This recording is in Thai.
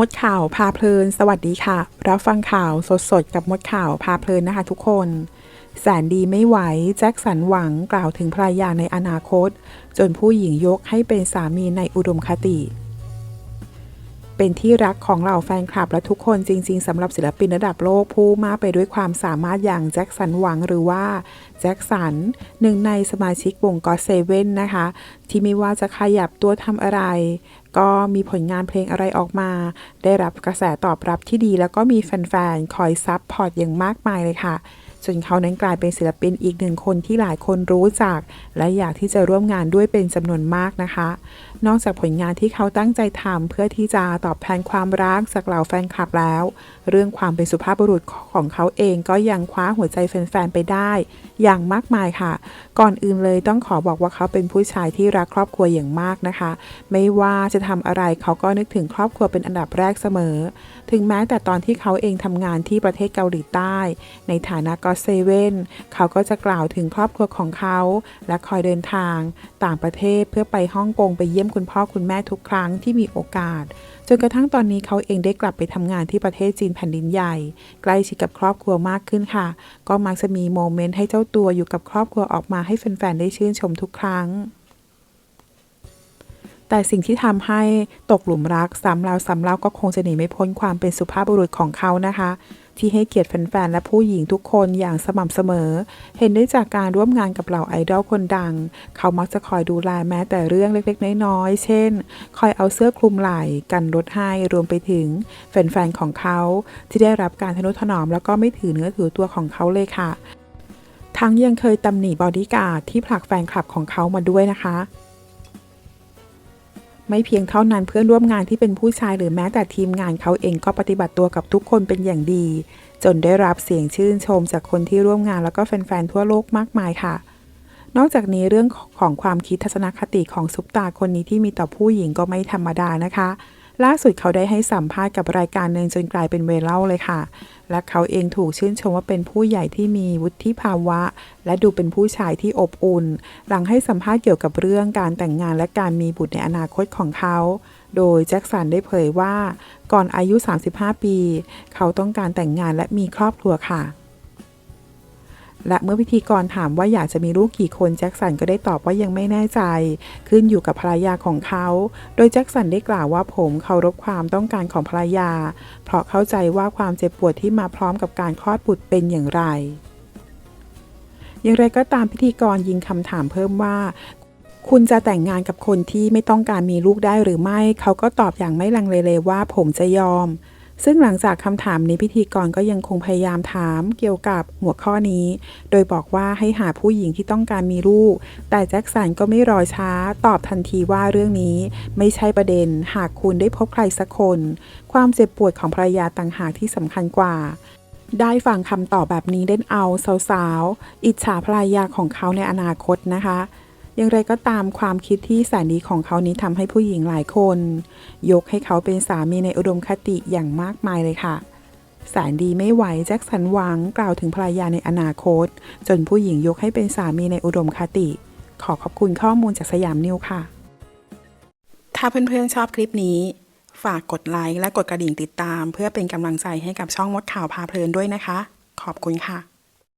มดข่าวพาเพลิน สวัสดีค่ะ รับฟังข่าวสดๆกับมดข่าวพาเพลินนะคะทุกคน แสนดีไม่ไหว แจ็คสันหวังกล่าวถึงภรรยาในอนาคต จนผู้หญิงยกให้เป็นสามีในอุดมคติ เป็นที่รักของเหล่าแฟนคลับและทุกคนจริง ๆสำหรับศิลปินระดับโลกผู้มาไปด้วยความสามารถอย่างแจ็คสันหวังหรือว่าแจ็คสันหนึ่งในสมาชิกวงก็เซเว่นนะคะ ที่ไม่ว่าจะขยับตัวทำอะไร ก็มีผลงานเพลงอะไรออกมา ได้รับกระแสตอบรับที่ดี แล้วก็มีแฟนๆ คอยซับพอร์ตอย่างมากมายเลยค่ะ จนเขานั้นกลายเป็นศิลปินอีกหนึ่งคนที่หลายคนรู้จัก และอยากที่จะร่วมงานด้วยเป็นจำนวนมากนะคะ นอกจากผลงานที่เขาตั้งใจทำเพื่อที่จะตอบแทนความรักจากเหล่าแฟนคลับแล้ว เรื่องความเป็นสุภาพบุรุษของเขาเองก็ยังคว้าหัวใจแฟนๆไปได้ อย่างมากมายค่ะ ก่อนอื่นเลยต้องขอบอกว่าเขาเป็นผู้ชายที่รักครอบครัวอย่างมากนะคะ ไม่ว่าจะทำอะไรเขาก็นึกถึงครอบครัวเป็นอันดับแรกเสมอ ถึงแม้แต่ตอนที่เขาเองทำงานที่ประเทศเกาหลีใต้ ในฐานะก็เซเว่นเขาก็จะกล่าวถึงครอบครัวของเขา และคอยเดินทาง ต่างประเทศเพื่อไปฮ่องกงไปเยี่ยมคุณพ่อคุณแม่ทุกครั้งที่มีโอกาส จนกระทั่งตอนนี้เขาเองได้กลับไปทำงานที่ประเทศจีนแผ่นดินใหญ่ ใกล้ชิดกับครอบครัวมากขึ้นค่ะ ก็มักจะมีโมเมนต์ให้เจ้าตัวอยู่กับครอบครัวออกมาให้แฟนๆได้ชื่นชมทุกครั้ง แต่สิ่งที่ทำให้ตกหลุมรักซ้ำแล้วซ้ำเล่าก็คงจะหนีไม่พ้นความเป็นสุภาพบุรุษของเขานะคะ ที่ให้เกียรติแฟนๆและผู้หญิงทุกคนอย่างสม่ำเสมอ เห็นได้จากการร่วมงานกับเหล่าไอดอลคนดัง เขามักจะคอยดูแลแม้แต่เรื่องเล็กๆ น้อยๆ เช่น คอยเอาเสื้อคลุมไหล่กันรถให้รวมไปถึงแฟนๆของเขา ที่ได้รับการทนุถนอมแล้วก็ไม่ถือเนื้อถือตัวของเขาเลยค่ะทั้งยังเคยตำหนิบอดี้การ์ดที่ผลักแฟนคลับของเขามาด้วยนะคะ ไม่เพียงเท่านั้นเพื่อนร่วมงานที่เป็นผู้ชายหรือแม้แต่ทีมงานเขาเองก็ปฏิบัติตัวกับทุกคนเป็นอย่างดี จนได้รับเสียงชื่นชมจากคนที่ร่วมงานแล้วก็แฟนๆทั่วโลกมากมายค่ะ นอกจากนี้เรื่องของความคิดทัศนคติของซุปตาคนนี้ที่มีต่อผู้หญิงก็ไม่ธรรมดานะคะ ล่าสุดเขาได้ให้สัมภาษณ์กับรายการหนึ่งจนกลายเป็นเวเล่าเลยค่ะ และเขาเองถูกชื่นชมว่าเป็นผู้ใหญ่ที่มีวุฒิภาวะ และดูเป็นผู้ชายที่อบอุ่น หลังให้สัมภาษณ์เกี่ยวกับเรื่องการแต่งงานและการมีบุตรในอนาคตของเขา โดยแจ็คสันได้เผยว่า ก่อนอายุ 35 ปี เขาต้องการแต่งงานและมีครอบครัวค่ะ และเมื่อพิธีกรถามว่าอยากจะมีลูกกี่คนแจ็คสันก็ได้ตอบว่ายังไม่แน่ใจ ขึ้นอยู่กับภรรยาของเขา โดยแจ็คสันได้กล่าวว่าผมเคารพความต้องการของภรรยา เพราะเข้าใจว่าความเจ็บปวดที่มาพร้อมกับการคลอดบุตรเป็นอย่างไร อย่างไรก็ตามพิธีกรยิงคำถามเพิ่มว่า คุณจะแต่งงานกับคนที่ไม่ต้องการมีลูกได้หรือไม่ เขาก็ตอบอย่างไม่ลังเลเลยว่าผมจะยอม ซึ่งหลังจากคำถามนี้พิธีกรก็ยังคงพยายามถามเกี่ยวกับหัวข้อนี้ โดยบอกว่าให้หาผู้หญิงที่ต้องการมีลูก แต่แจ็คสันก็ไม่รอช้า ตอบทันทีว่าเรื่องนี้ไม่ใช่ประเด็น หากคุณได้พบใครสักคน ความเจ็บปวดของภรรยาต่างหากที่สำคัญกว่าได้ฟังคำตอบแบบนี้เล่นเอาสาวๆ อิจฉาภรรยาของเขาในอนาคตนะคะ อย่างไรก็ตามความคิดที่แสนดีของเขานี้ทำให้ผู้หญิงหลายคน ยกให้เขาเป็นสามีในอุดมคติอย่างมากมายเลยค่ะแสนดีไม่ไหวแจ็คสันหวังกล่าวถึงภรรยาในอนาคต จนผู้หญิงยกให้เป็นสามีในอุดมคติ ขอขอบคุณข้อมูลจากสยามนิวค่ะ ถ้าเพื่อนๆชอบคลิปนี้ ฝากกดไลค์และกดกระดิ่งติดตาม เพื่อเป็นกำลังใจให้กับช่องมดข่าวพาเพลินด้วยนะคะ ขอบคุณค่ะ